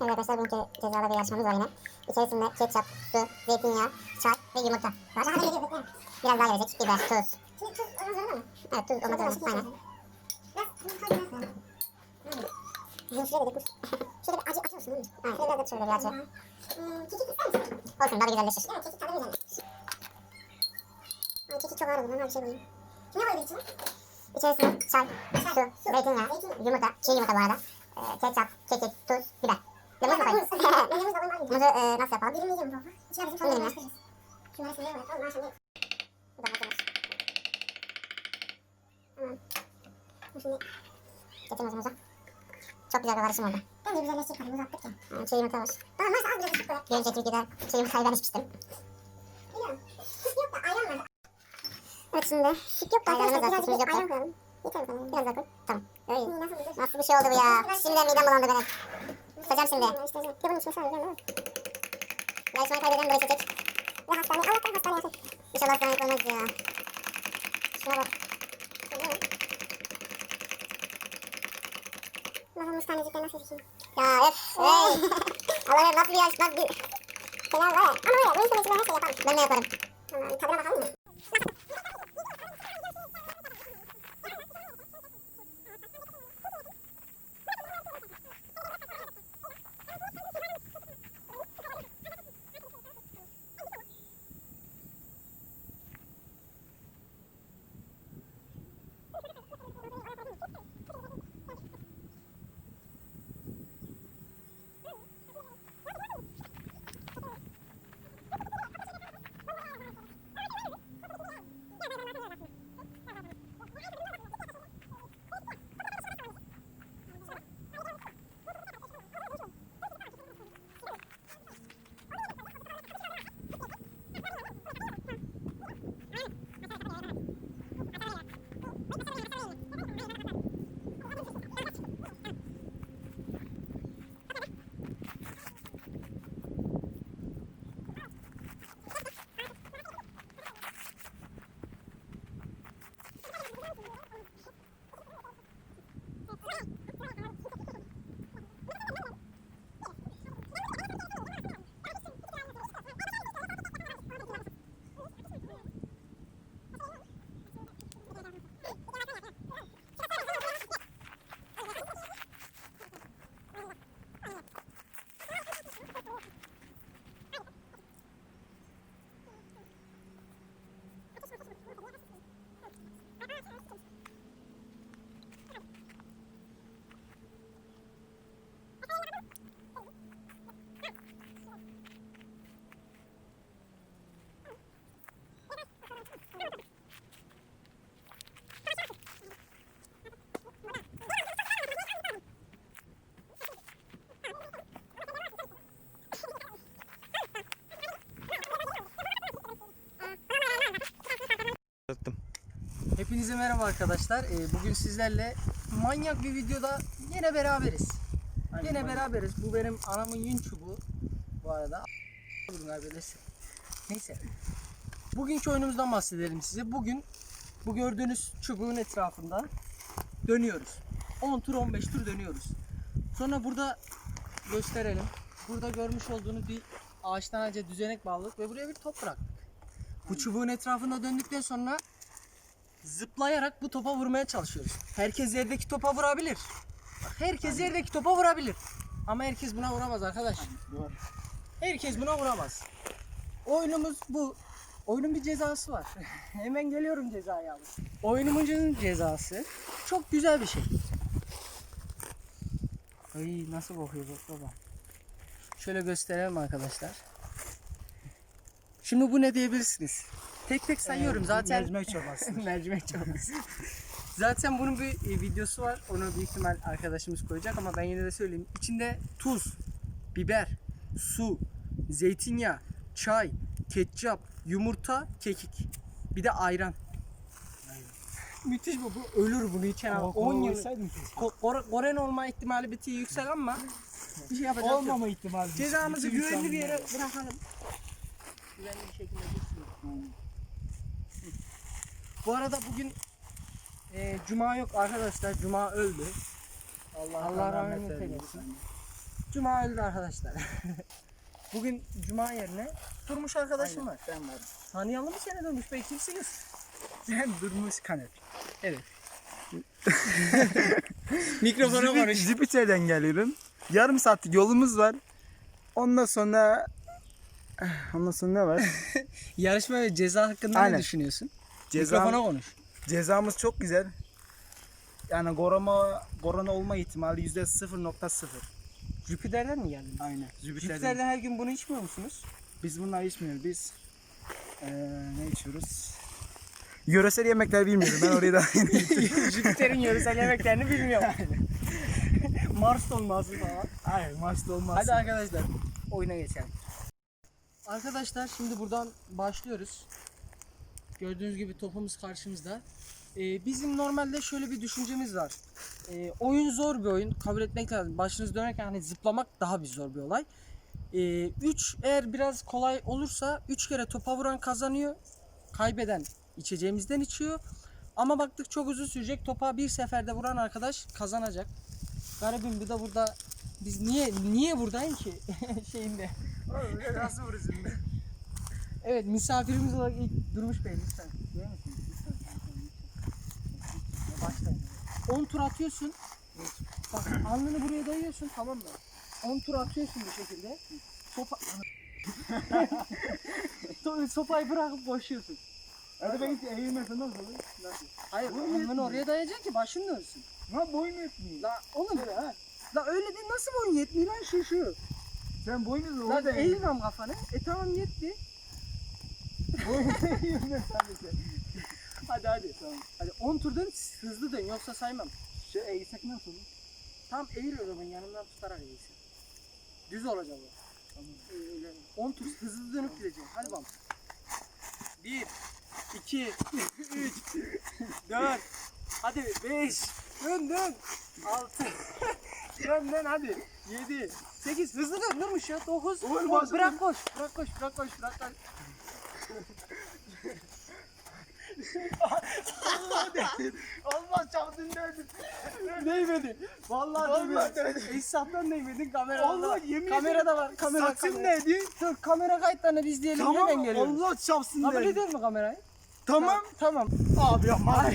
Evet arkadaşlar bugünkü cezalı bir yarışmamız var yine. İçerisinde ketçap, su, zeytinyağı, çay ve yumurta var. Biraz daha gelecek. Biber, tuz. Tuz olmaz zorunda mı? Evet tuz olmak zorunda. Aynen. Biraz şuraya dedik. Şöyle bir acı acı olsun? Aynen. Şöyle biraz da şöyle bir acı. Hmm, kekik ister misin? Olsun daha güzelleşir. Mi? Kekik tadı güzel. Ay kekik çok ağır olur. Ona bir şey koyayım. Ne var içine? İçerisinde çay, su, zeytinyağı, Zeytinyağı. yumurta, çiğ yumurta bu arada. Ee, ketçap, kekik, tuz, biber. Oyun var mı? Muzu e, nasıl yapalım? Dilimleyeceğim bu. İçine bizim fazla karıştırırız. Şunları şuraya koyalım. Onlar şimdi. Bu da muzumuz. Tamam. Şimdi. Getir muzumuzu. Çok güzel bir karışım oldu. Bence güzelleşecek tabii. Uzattık ya. Yani çiğ yumurta var. Tamam varsa az ısık koyalım. Bir önceki videoda çiğ yumurtayı ben içmiştim. Biliyorum. Süt yok da ayran var. Evet şimdi Süt yok da arkadaşlar var, biraz sütümüz bir yok ayran koyalım. Yeter biraz daha koy. Tamam. Öyle. Nasıl? Nasıl bir şey oldu bu ya? Şimdi midem bulandı benim. Kusacağım şimdi. Ya bunun içmesi lazım değil mi? Yarışmayı kaybeden buraya çekecek. Ve hastaneye Allah'tan hastaneye atın. İnşallah hastanelik olmaz ya. Şuna bak. Babamız tanecikler nasıl yiyeyim? Ya öf. Hey. Allah'ım nasıl bir yarış nasıl bir... Helal var ya. Ama ya bunun içine içine her şey yapalım. Ben ne yaparım? Tamam tadına bakalım mı? Hepinize merhaba arkadaşlar. Ee, bugün sizlerle manyak bir videoda yine beraberiz. Yine beraberiz. Bu benim anamın yün çubuğu. Bu arada. Durun arkadaşlar. Neyse. Bugünkü oyunumuzdan bahsedelim size. Bugün bu gördüğünüz çubuğun etrafında dönüyoruz. 10 tur 15 tur dönüyoruz. Sonra burada gösterelim. Burada görmüş olduğunuz bir ağaçtan ağaca düzenek bağladık ve buraya bir top bıraktık. Bu çubuğun etrafında döndükten sonra zıplayarak bu topa vurmaya çalışıyoruz. Herkes yerdeki topa vurabilir. Herkes yerdeki topa vurabilir. Ama herkes buna vuramaz arkadaş. Herkes buna vuramaz. Oyunumuz bu. Oyunun bir cezası var. Hemen geliyorum cezaya abi. Oyunumuzun cezası çok güzel bir şey. Ay nasıl kokuyor bak baba. Şöyle gösterelim arkadaşlar. Şimdi bu ne diyebilirsiniz? Tek tek sayıyorum zaten. Mercimek çorbası. Mercimek çorbası. Zaten bunun bir e, videosu var. Onu büyük ihtimal arkadaşımız koyacak ama ben yine de söyleyeyim. İçinde tuz, biber, su, zeytinyağı, çay, ketçap, yumurta, kekik. Bir de ayran. Müthiş bu. Bu ölür bunu içen abi. 10 yıl. Ko- Koren olma ihtimali bir tık yüksek ama bir şey yapacak yok. Olmama ihtimali. Cezamızı güvenli bir yere bırakalım. Güvenli bir şekilde dursun. Bu arada bugün e, Cuma yok arkadaşlar. Cuma öldü. Allah, Allah rahmet eylesin. Cuma öldü arkadaşlar. Bugün Cuma yerine Durmuş arkadaşım var. Ben varım. Tanıyalım mı seni Durmuş Bey kimsiniz? Ben Durmuş Kaner. Evet. Mikrofona Jüpi- konuş. Jüpiter'den geliyorum. Yarım saatlik yolumuz var. Ondan sonra... Ondan sonra ne var? Yarışma ve ceza hakkında Aynen. ne düşünüyorsun? Ceza, Mikrofona konuş. cezamız çok güzel. Yani korona, korona olma ihtimali yüzde 0.0. Jüpiter'den mi geldin? Aynen. Jüpiter'den. Jüpiter'de her gün bunu içmiyor musunuz? Biz bunları içmiyoruz. Biz eee ne içiyoruz? Yöresel yemekler bilmiyorum. Ben orayı da Jüpiter'in yöresel yemeklerini bilmiyorum. Mars dolması falan. Hayır, maçta olmaz. Hadi arkadaşlar oyuna geçelim. Arkadaşlar şimdi buradan başlıyoruz. Gördüğünüz gibi topumuz karşımızda. Ee, bizim normalde şöyle bir düşüncemiz var. Ee, oyun zor bir oyun. Kabul etmek lazım. Başınız dönerken hani zıplamak daha bir zor bir olay. 3 eğer biraz kolay olursa 3 kere topa vuran kazanıyor. Kaybeden içeceğimizden içiyor. Ama baktık çok uzun sürecek. Topa bir seferde vuran arkadaş kazanacak. Garibim bu da burada biz niye niye buradayım ki şeyinde. Nasıl vurursun? Evet misafirimiz olarak ilk Durmuş Bey lütfen. Başlayın. 10 tur atıyorsun. Bak alnını buraya dayıyorsun tamam mı? 10 tur atıyorsun bu şekilde. Sopa... Sopayı bırakıp koşuyorsun. Hadi ben hiç eğilmesem nasıl olur? Nasıl? Hayır Boyun alnını yetmiyor. oraya dayayacaksın ki başın dönsün. Ha boyun yetmiyor. La oğlum ha. La öyle değil nasıl boyun yetmiyor lan şu şu. Sen boyunu Lan orada eğil. eğilmem kafanı. E tamam yetti. Hadi hadi. Tamam. Hadi 10 tur dön hızlı dön yoksa saymam. Şu eğilsek nasıl olur? Tam eğil o zaman yanımdan tutarak eğilsin. Düz olacak o. Tamam. Öyle. 10 tur hızlı dönüp gideceksin. Hadi bakalım. 1 2 3 4 Hadi 5 Dön dön 6 Dön dön hadi 7 8 hızlı dön durmuş ya 9 Oğlum, 10 başladı. bırak koş bırak koş bırak koş bırak koş Olmaz çaldın derdin. Değmedi. Vallahi Vallahi değmedi. İhsattan değmedin kamerada. Allah yemin Kamerada var. Kamera, Saçım kamera. neydi? Dur kamera kayıtlarını biz diyelim Tamam hemen geliyoruz. Allah çapsın Kabul derdin. ediyor musun kamerayı? Tamam. Tamam. Abi yapma.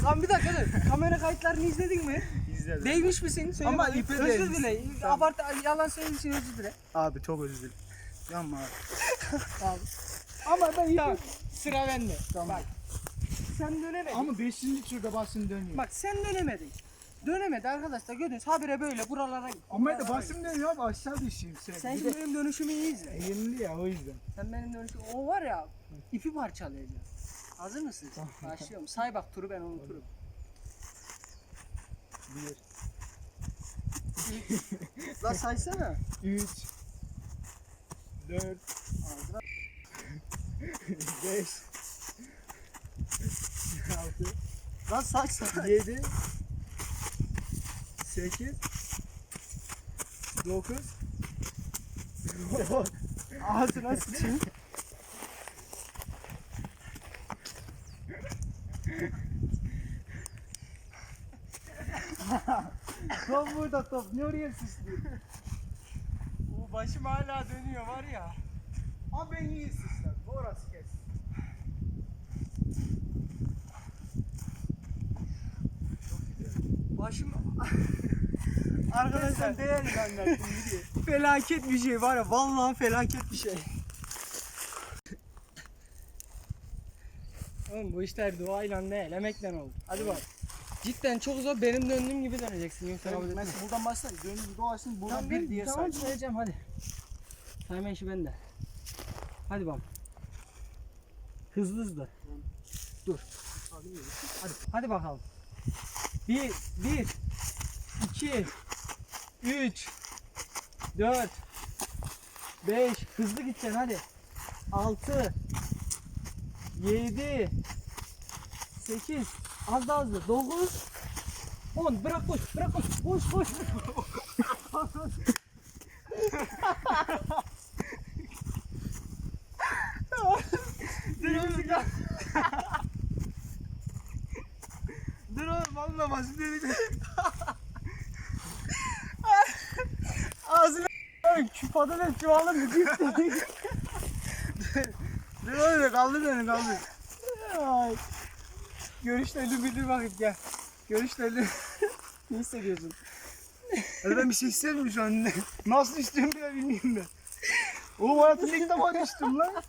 Tamam bir dakika dur. Kamera kayıtlarını izledin mi? İzledim. Değmiş misin? Söyle Ama bakayım. ipe Özür değmiş. dile. Tamam. Abart yalan söylediğin için özür dile. Abi çok özür dilerim. Yanma abi. Tamam. Ama ben ya sıra bende. Tamam. Bak. Sen dönemedin. Ama 5. turda başım dönüyor. Bak sen dönemedin. Dönemedi arkadaşlar gördünüz habire böyle buralara gitti. Ama da başım dönüyor abi aşağı düşeyim sen. Sen Bir şimdi de benim dönüşümü iyi izle. eğimli ya o yüzden. Sen benim dönüşüm o var ya ipi parçalayacağım. Hazır mısın? Başlıyorum. Say bak turu ben unuturum. Bir, La saysana. 3, 4, 5, 6, Lan say say. 7 8 9 Ağzına sıçayım. Top burada top. Ne oraya süslüyor? Başım hala dönüyor var ya. Ama ben iyi süsler. Orası kes. Başım... Arkadaşlar değerli video. Felaket bir şey var ya vallahi felaket bir şey. Oğlum bu işler duayla değil, emekle oldu. Hadi bak. Cidden çok zor. Benim döndüğüm gibi döneceksin. Yoksa kabul etmem. Mesela buradan başla. Dön dolaşsın buradan Tamam, bir diye tamam say. sayacağım hadi. Sayma işi bende. Hadi bakalım. Hızlı hızlı. Dur. Hadi, hadi bakalım. Bir, bir, iki, üç, dört, beş. Hızlı gideceksin hadi. Altı, yedi, sekiz. Az daha hızlı. Dokuz, on. Bırak koş, bırak koş. Koş, koş. Dur oğlum valla başım dönüyor. Ay şu patates çuvalı mı? Dur öyle kaldır beni kaldır. Ay. Görüşlerini bildir bakayım gel. Görüşlerini ne hissediyorsun? Hadi ben bir şey hissetmiyorum şu an. Nasıl istiyorum bile bilmiyorum ben. Oğlum hayatımda ilk defa düştüm lan.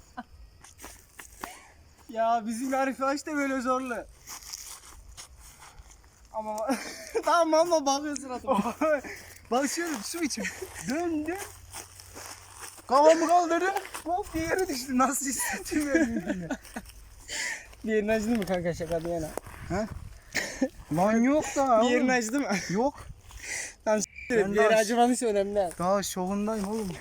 Ya bizim arkadaş da böyle zorlu. Ama tamam ama bakıyor suratıma. Bak şöyle su içim. Döndüm. Kafamı kaldırdım. Hop bir yere düştüm. Nasıl hissettim ben bilmiyorum. Bir yerini acıdı mı kanka şaka bir yana? Lan yok da. Oğlum. acıdı mı? Yok. Tamam Ben bir yeri daha- acımadıysa önemli. Daha şovundayım oğlum.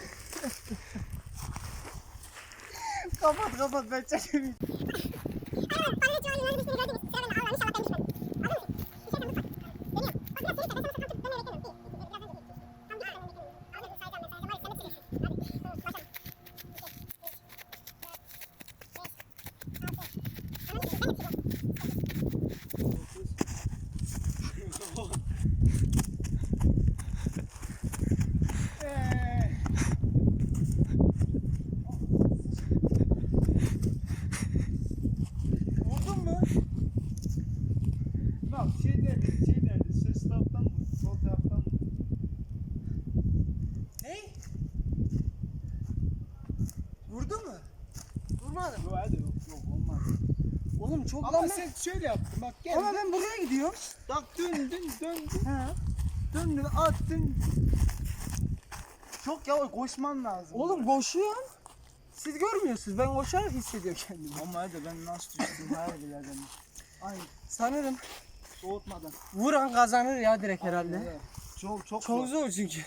Kapat kapat ben çekeyim. Bana hiç öyle bir şey gördünüz. Sıra bende. Allah inşallah ben düşmedim. Hazır mısın? Düşersen lütfen. Deniyorum. Bak biraz seni tepesine kalkıp ben öyle bekliyorum. Bir, iki, bir, biraz önce bir. Tam bir arada bekliyorum. Al dedim sayacağım ben sayacağım. Hadi sen de çekilsin. Hadi. Tamam başla. İki, üç, dört, beş, altı. Anladın mı? Ben de çekeceğim. Vurdun mu? Bak şey nerede? Şey nerede? Ses taraftan mı? Sol taraftan mı? Ne? Vurdu mu? Vurmadım. Yok hadi yok yok olmaz. Oğlum çok Ama lan sen şöyle yaptın bak gel. Ama ben buraya gidiyorum. Bak döndün döndün. Ha. Döndün attın. Çok yavaş koşman lazım. Oğlum koşuyorum. Siz görmüyorsunuz. Ben koşarak hissediyorum kendimi. Ama hadi ben nasıl düştüm hayır biledim. Ay Sanırım soğutmadan. vuran kazanır ya direkt herhalde. Evet. Çok çok Çok zor. zor çünkü.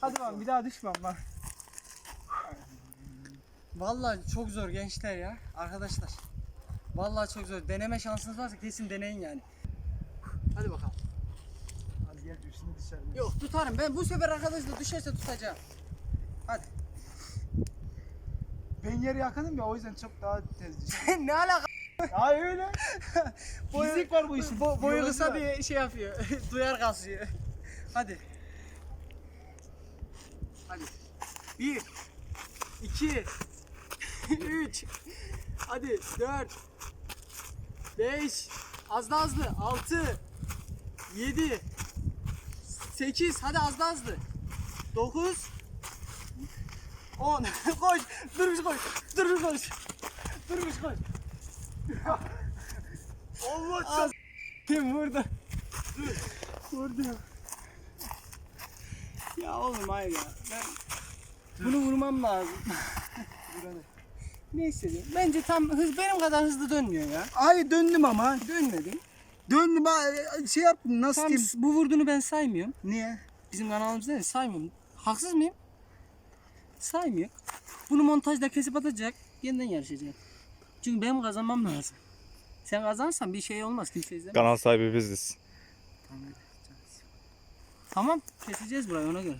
Hadi bak bir daha düşmem bak. Vallahi çok zor gençler ya arkadaşlar. Vallahi çok zor. Deneme şansınız varsa kesin deneyin yani. Hadi bakalım. Hadi gel şimdi dışarı. Yok tutarım. Ben bu sefer arkadaşlar düşerse tutacağım. Hadi. Ben yere yakınım ya o yüzden çok daha tez düşüyorum. ne alaka? Ay öyle. Boyu- Fizik var bu işin. Bo- boyu Biyoloji kısa var. bir şey yapıyor. Duyar kasıyor. Hadi. Hadi. Bir. iki, Üç. Hadi. Dört. Beş. Az da hızlı. Altı. Yedi. Sekiz. Hadi az da hızlı. Dokuz. On. koş. Durmuş koş. Durmuş koş. Durmuş koş. Allah Az- Kim vurdu? Vurdu. Ya oğlum hayır ya. Ben bunu vurmam lazım. Ne hissediyorsun? Bence tam hız benim kadar hızlı dönmüyor ya. Ay döndüm ama. Dönmedim. Döndüm şey yaptım nasıl Tam diyeyim? bu vurduğunu ben saymıyorum. Niye? Bizim kanalımızda da saymıyorum. Haksız mıyım? Saymıyor. Bunu montajda kesip atacak. Yeniden yarışacak. Çünkü benim kazanmam lazım. Sen kazansan bir şey olmaz. Kimse izlemez. Kanal sahibi biziz. Tamam keseceğiz burayı ona göre.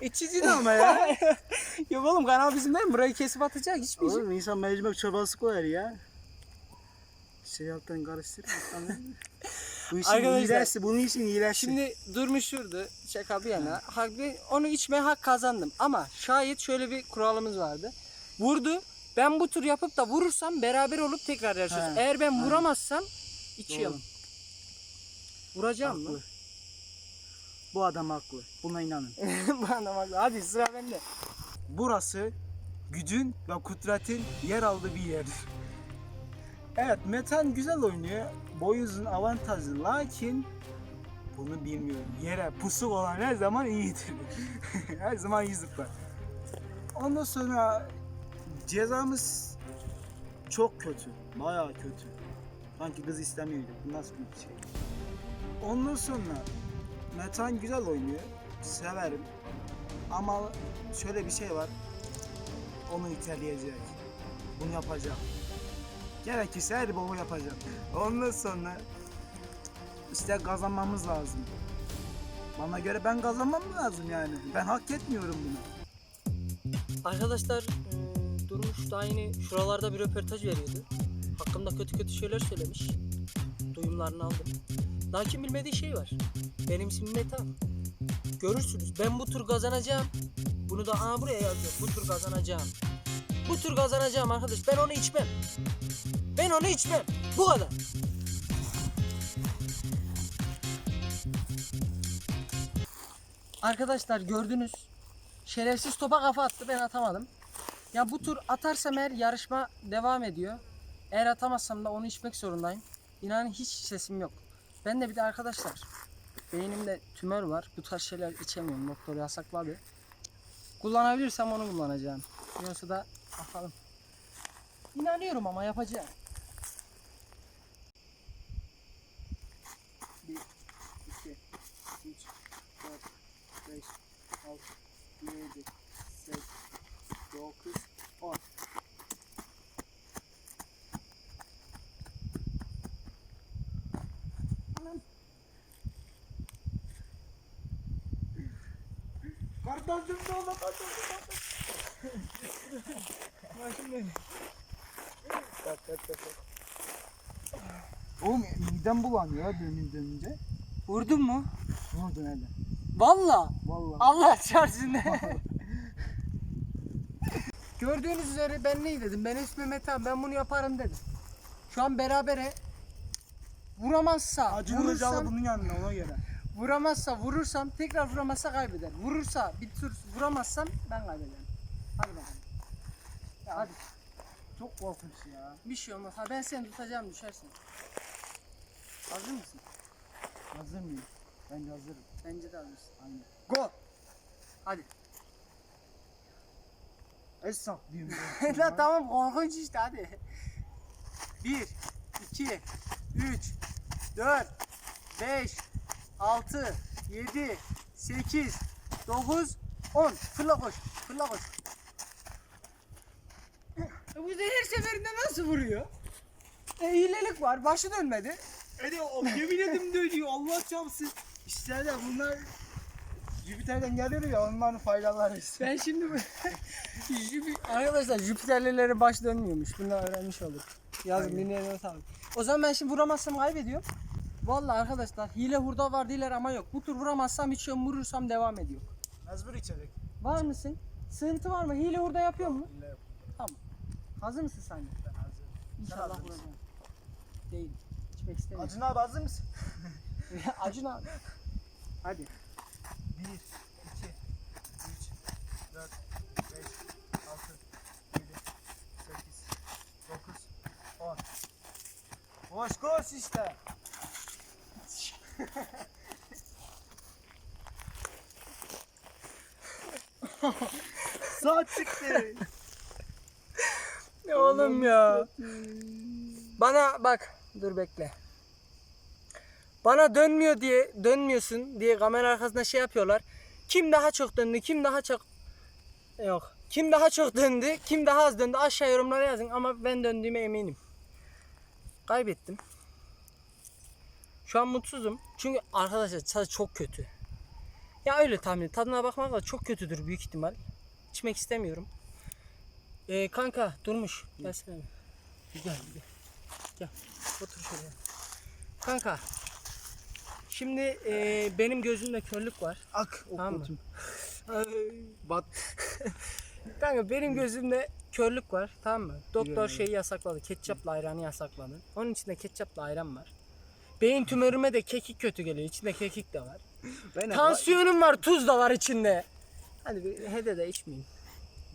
E çizdi ama ya. Yok oğlum kanal bizim değil mi? Burayı kesip atacak hiçbir şey. Oğlum insan mercimek çorbası koyar ya. Şey alttan mı? Bu işin Arkadaşlar, iyilesi, bunun için iyilesi. Şimdi durmuş şurada şaka bir yana. Hak, onu içmeye hak kazandım. Ama şayet şöyle bir kuralımız vardı. Vurdu. Ben bu tur yapıp da vurursam beraber olup tekrar yarışıyoruz. Eğer ben vuramazsam içiyorum. Vuracağım mı? Bu adam haklı. Buna inanın. Bu adam haklı. Hadi sıra bende. Burası gücün ve kudretin yer aldığı bir yerdir. Evet Metan güzel oynuyor. Boy uzun avantajlı lakin bunu bilmiyorum. Yere pusuk olan her zaman iyidir. her zaman iyi zıplar. Ondan sonra cezamız çok kötü. Bayağı kötü. Sanki kız istemiyordu. Bu nasıl bir şey? Ondan sonra Metan güzel oynuyor. Severim. Ama şöyle bir şey var. Onu iteleyecek. Bunu yapacağım. Gerekirse her baba yapacağım. Ondan sonra işte kazanmamız lazım. Bana göre ben kazanmam lazım yani. Ben hak etmiyorum bunu. Arkadaşlar ım, Durmuş daha yeni şuralarda bir röportaj veriyordu. Hakkımda kötü kötü şeyler söylemiş. Duyumlarını aldım. Kim bilmediği şey var. Benim ismim Meta. Görürsünüz. Ben bu tur kazanacağım. Bunu da aa buraya yazıyorum. Bu tur kazanacağım. Bu tur kazanacağım arkadaş. Ben onu içmem. Ben onu içmem. Bu kadar. Arkadaşlar gördünüz. Şerefsiz topa kafa attı. Ben atamadım. Ya bu tur atarsam eğer yarışma devam ediyor. Eğer atamazsam da onu içmek zorundayım. İnanın hiç sesim yok. Ben de bir de arkadaşlar beynimde tümör var. Bu tarz şeyler içemiyorum. Doktor yasakladı. Kullanabilirsem onu kullanacağım. Yoksa da bakalım. İnanıyorum ama yapacağım. Bir, iki, üç, dört, beş, altı, yedi, sekiz, dokuz, on. Kardeşim ne oldu kardeşim? Başım benim. Bak bak. bak. Oğlum midem bulanıyor ya dönünce. Vurdun mu? Vurdun hele. Valla. Vallahi. Allah çarşısın Gördüğünüz üzere ben ne dedim? Ben ismi Mete ben bunu yaparım dedim. Şu an berabere vuramazsa Acılı vurursam, Ilıcalı bunun yanına ona göre. vuramazsa vurursam tekrar vuramazsa kaybeder. Vurursa bir tur vuramazsam ben kaybederim. Hadi bakalım. Ya hadi Çok korkunç ya. bir şey olmaz. Ha ben seni tutacağım düşersin. Hazır mısın? Hazır mıyım? Ben de hazırım. Bence de hazırsın. Aynen. Go. Hadi. Esnaf diyeyim. La tamam korkunç işte hadi. 1, 2, 3, 4, 5, 6, 7, 8, 9, 10. Fırla koş. Fırla koş. E bu da her seferinde nasıl vuruyor? E hilelik var. Başı dönmedi. Hadi o yemin ederim dönüyor Allah çarpsın. İşte de bunlar Jüpiter'den geliyor ya onların faydaları işte. Ben şimdi bu... Jüpi- Arkadaşlar Jüpiterlilerin baş dönmüyormuş. Bunu öğrenmiş olduk. Yazın dinleyenlere sağlık. O zaman ben şimdi vuramazsam kaybediyorum. Vallahi arkadaşlar hile hurda var diler ama yok. Bu tur vuramazsam içiyorum vurursam devam ediyor. Mecbur içecek. Var mısın? Sığıntı var mı? Hile hurda yapıyor mu? Ne yap- Hazır mısın sen de? Ben hazırım. İnşallah hazır vuracağım. Değil. İçmek istemiyorum. Acun abi hazır mısın? Acun abi. Hadi. 1, 2, 3, 4, 5, 6, 7, 8, 9, 10. Koş koş işte. Saat çıktı. Ne oğlum ya? Bana bak dur bekle. Bana dönmüyor diye dönmüyorsun diye kamera arkasında şey yapıyorlar. Kim daha çok döndü? Kim daha çok Yok. Kim daha çok döndü? Kim daha az döndü? Aşağı yorumlara yazın ama ben döndüğüme eminim. Kaybettim. Şu an mutsuzum. Çünkü arkadaşlar tadı çok kötü. Ya öyle tahmin. Tadına bakmakla çok kötüdür büyük ihtimal. İçmek istemiyorum. Ee, kanka durmuş. Gelsene. Gel gel. Gel. Otur şuraya. Kanka. Şimdi e, benim gözümde körlük var. Ak Tamam mı? Bat. Kanka benim gözümde körlük var. Tamam mı? Doktor şeyi yasakladı. Ketçapla ayranı yasakladı. Onun içinde ketçapla ayran var. Beyin tümörüme de kekik kötü geliyor. İçinde kekik de var. Ben Tansiyonum var. Tuz da var içinde. Hadi bir hede de içmeyeyim.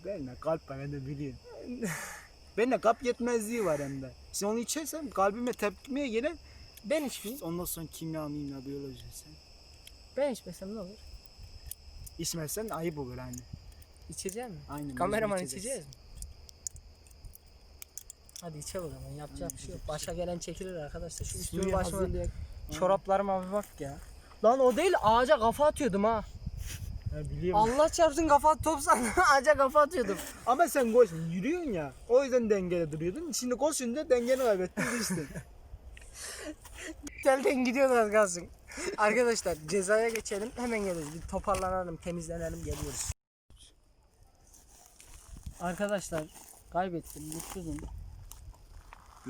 Ben de kalp var ben de biliyorum. ben de kalp yetmezliği var hem de. Sen onu içersem kalbime tepkimeye gelir. Ben içmeyeyim. Ondan sonra kimya mimya biyoloji sen. Ben içmesem ne olur? İçmezsen ayıp olur hani. İçeceğim mi? Aynen. Kameraman mecbur içeceğiz mi? Hadi içelim o zaman. Yapacak bir şey yok. Başa gelen çekilir arkadaşlar. Şu üstümü başıma çoraplarıma bir bak ya. Lan o değil ağaca kafa atıyordum ha. Ha, biliyorum. Allah çarpsın kafa top sandım ağaca kafa atıyordum. Ama sen koş yürüyorsun ya. O yüzden dengede duruyordun. Şimdi koşunca dengeni kaybettin düştün. Telden gidiyordu az kalsın. Arkadaşlar cezaya geçelim hemen geliriz. Bir toparlanalım temizlenelim geliyoruz. Arkadaşlar kaybettim mutsuzum.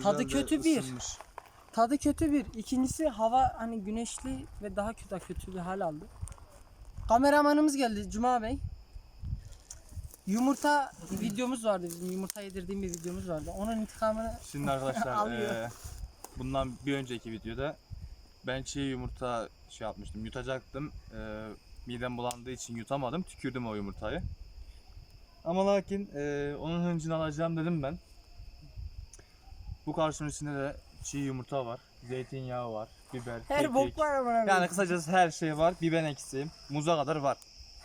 Tadı kötü bir. Tadı kötü bir. İkincisi hava hani güneşli ve daha kötü kötü bir hal aldı. Kameramanımız geldi Cuma Bey. Yumurta videomuz vardı bizim yumurta yedirdiğim bir videomuz vardı. Onun intikamını Şimdi arkadaşlar Alıyor. eee, bundan bir önceki videoda ben çiğ yumurta şey yapmıştım yutacaktım. Eee midem bulandığı için yutamadım tükürdüm o yumurtayı. Ama lakin eee, onun hıncını alacağım dedim ben. Bu karşının de çiğ yumurta var, zeytinyağı var, biber, her bok var ama. Yani kısacası her şey var. Bir ben eksiğim. Muza kadar var.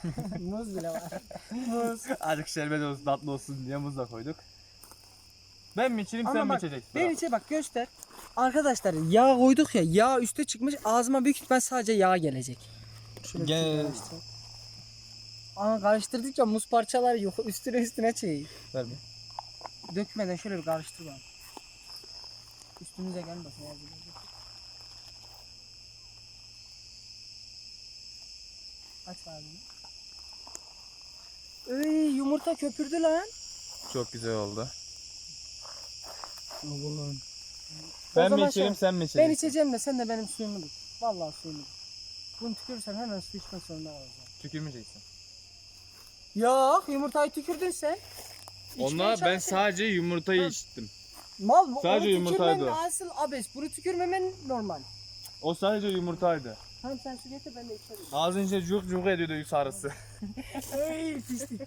Muz bile var. Muz. Azıcık şerbet olsun, tatlı olsun diye muz da koyduk. Ben mi içeyim, sen Ama mi bak, içeceksin? Ben içe bak göster. Arkadaşlar yağ koyduk ya yağ üste çıkmış ağzıma büyük ihtimal sadece yağ gelecek. Şöyle bir Gel. karıştıralım. Ama karıştırdıkça muz parçaları yok üstüne üstüne çiğ. Ver bir. Dökmeden şöyle bir karıştır bak. Üstümüze gelmesin. Aç ağzını. Ey yumurta köpürdü lan. Çok güzel oldu. Oğlum. Ben mi içeyim, şey- sen mi Ben içeceksin? içeceğim de sen de benim suyumu tut. Vallahi suyumu tut. Bunu tükürürsen hemen su içmek zorunda kalacağım. Tükürmeyeceksin. Yok yumurtayı tükürdün sen. İçmeye Onlar ben sadece yumurtayı Ha. içtim. Mal bu. Sadece onu yumurtaydı tükürmen o. asıl abes. Bunu tükürmemen normal. O sadece yumurtaydı. Tamam sen su getir ben de içerim. Ağzın içine cuk cuk ediyordu sarısı. Ey pislik.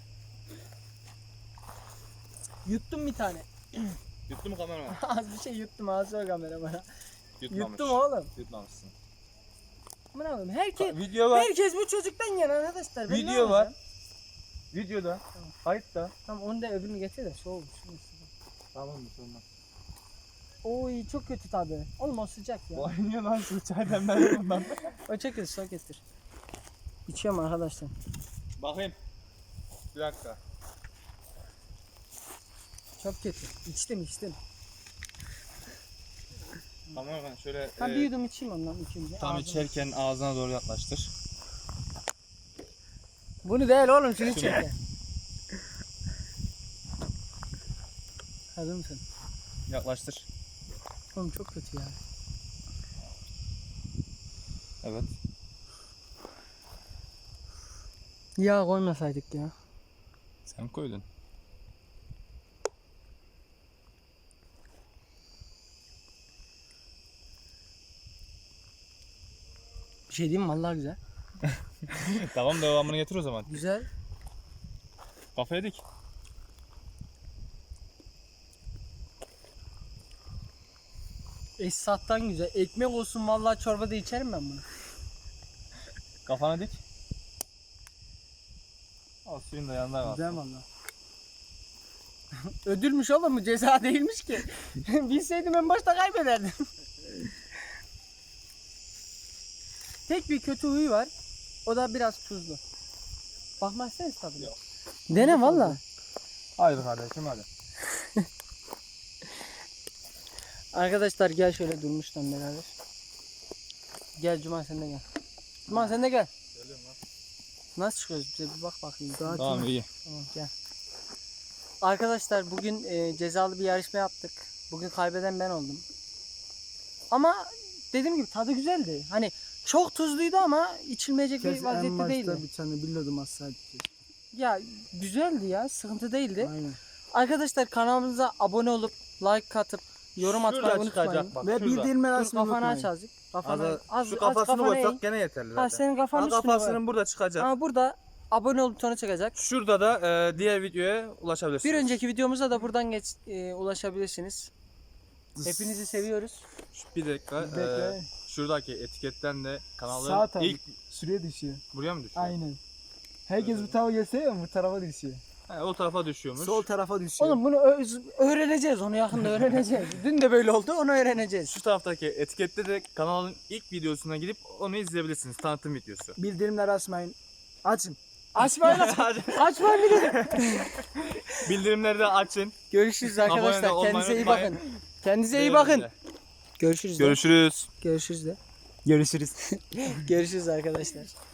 Yuttum bir tane. Yuttu mu kameraman? Az bir şey yuttum ağzı o kamera bana. Yutmamış. Yuttum oğlum. Yutmamışsın. Aman oğlum herkes, Video var. herkes bu çocuktan yana arkadaşlar. Ben ne Video var. yapacağım? Videoda. Kayıtta. Tamam onu da öbürünü getir de soğuk. Tamam bir şey olmaz. Oy çok kötü tabi. Oğlum o sıcak ya. Vay niye lan su çay demler bundan. O çok kötü soğuk getir. İçiyorum arkadaşlar. Bakayım. Bir dakika. Çok kötü. İçtim içtim. Kameraman şöyle Ben e, bir yudum içeyim ondan ikinci. tam Ağzına- içerken ağzına doğru yaklaştır. Bunu değil oğlum Şunu. çek. Hazır mısın? Yaklaştır. Oğlum çok kötü ya. Evet. Yağ koymasaydık ya. Sen koydun. Bir şey diyeyim mi? Vallahi güzel. tamam devamını getir o zaman. Güzel. Kafaya dik. Esat'tan güzel. Ekmek olsun vallahi çorbada içerim ben bunu. Kafana dik. Al suyun da yanında kalsın. Güzel valla. Ödülmüş oğlum bu ceza değilmiş ki. Bilseydim en başta kaybederdim. Tek bir kötü huyu var. O da biraz tuzlu. Bakmazsanız tabii. Yok. Dene valla. Haydi kardeşim hadi. Arkadaşlar gel şöyle durmuştan beraber. Gel Cuma sen de gel. Cuma sen de gel. Nasıl çıkıyoruz bize bir bak bakayım. Tamam iyi. Tamam gel. Arkadaşlar bugün e, cezalı bir yarışma yaptık. Bugün kaybeden ben oldum. Ama dediğim gibi tadı güzeldi. Hani çok tuzluydu ama içilmeyecek bir vaziyette değildi. bir tane biliyordum aslında. Ya güzeldi ya sıkıntı değildi. Aynen. Arkadaşlar kanalımıza abone olup like atıp yorum atmayı Şurada unutmayın. çıkacak bak. Ve şurada. Dur açmayı kafanı unutmayın. aç azıcık. Kafanı Az, az, şu kafasını koysak gene yeterli Ha zaten. senin kafanın Ha, üstüne kafasının koy. burada çıkacak. Ha burada abone ol butonu çıkacak. Şurada da e, diğer videoya ulaşabilirsiniz. Bir önceki videomuza da buradan geç e, ulaşabilirsiniz. Hepinizi seviyoruz. Bir dakika. Bir dakika. e, şuradaki etiketten de kanalın Sağ taraf. ilk Şuraya düşüyor. buraya mı düşüyor? Aynen. Herkes bu tarafa gelse ya bu tarafa düşüyor. Ha, o tarafa düşüyormuş. Sol tarafa düşüyor. Oğlum bunu öğreneceğiz. Onu yakında öğreneceğiz. Dün de böyle oldu. Onu öğreneceğiz. Şu taraftaki etikette de kanalın ilk videosuna gidip onu izleyebilirsiniz. Tanıtım videosu. Bildirimleri açmayın. Açın. Açmayın. Açmayın bir de. Bildirimleri de açın. Görüşürüz Abone arkadaşlar. olmayı Kendinize iyi unutmayın. bakın. Kendinize iyi bakın. Görüşürüz. de. Görüşürüz. Görüşürüz de. Görüşürüz. Görüşürüz arkadaşlar.